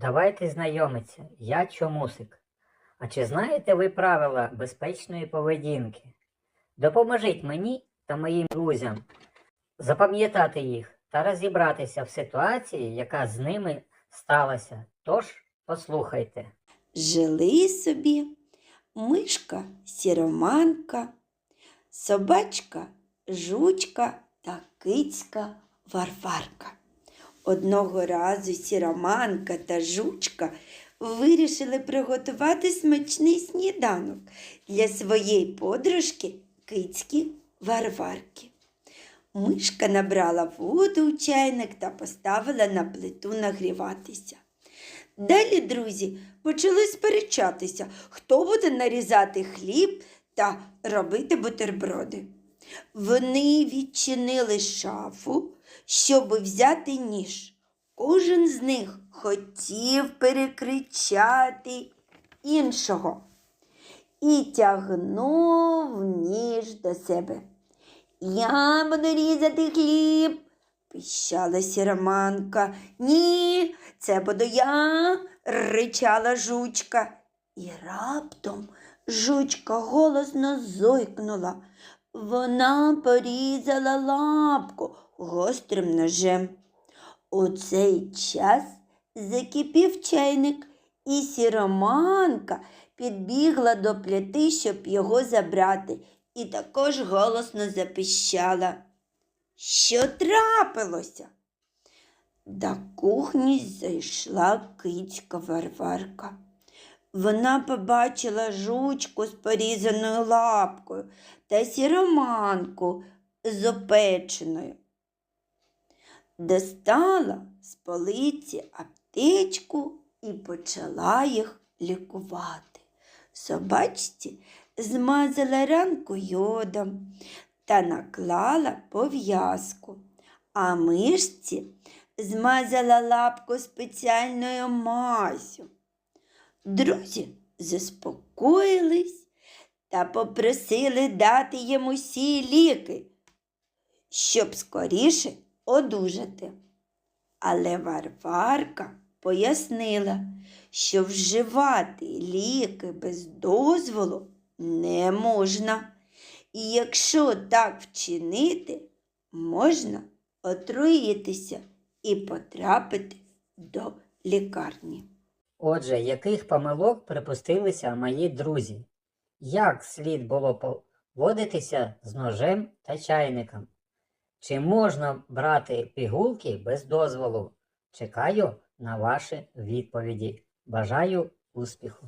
Давайте знайомитися, я чомусик. А чи знаєте ви правила безпечної поведінки? Допоможіть мені та моїм друзям запам'ятати їх та розібратися в ситуації, яка з ними сталася. Тож послухайте. Жили собі мишка сіроманка, собачка жучка та кицька Варварка. Одного разу сіроманка та жучка вирішили приготувати смачний сніданок для своєї подружки кицьки Варварки. Мишка набрала воду у чайник та поставила на плиту нагріватися. Далі, друзі, почали сперечатися, хто буде нарізати хліб та робити бутерброди. Вони відчинили шафу, щоб взяти ніж. Кожен з них хотів перекричати іншого і тягнув ніж до себе. Я буду різати хліб, пищала сіроманка. Ні, це буду я, ричала жучка. І раптом жучка голосно зойкнула. Вона порізала лапку гострим ножем. У цей час закипів чайник, і сіроманка підбігла до плити, щоб його забрати, і також голосно запищала. Що трапилося? До кухні зайшла кицька Варварка. Вона побачила жучку з порізаною лапкою та сіроманку з опеченою. Достала з полиці аптечку і почала їх лікувати. Собачці змазала ранку йодом та наклала пов'язку, а мишці змазала лапку спеціальною мазю. Друзі заспокоїлись та попросили дати їм усі ліки, щоб скоріше одужати. Але Варварка пояснила, що вживати ліки без дозволу не можна. І якщо так вчинити, можна отруїтися і потрапити до лікарні. Отже, яких помилок припустилися мої друзі? Як слід було поводитися з ножем та чайником? Чи можна брати пігулки без дозволу? Чекаю на ваші відповіді. Бажаю успіху!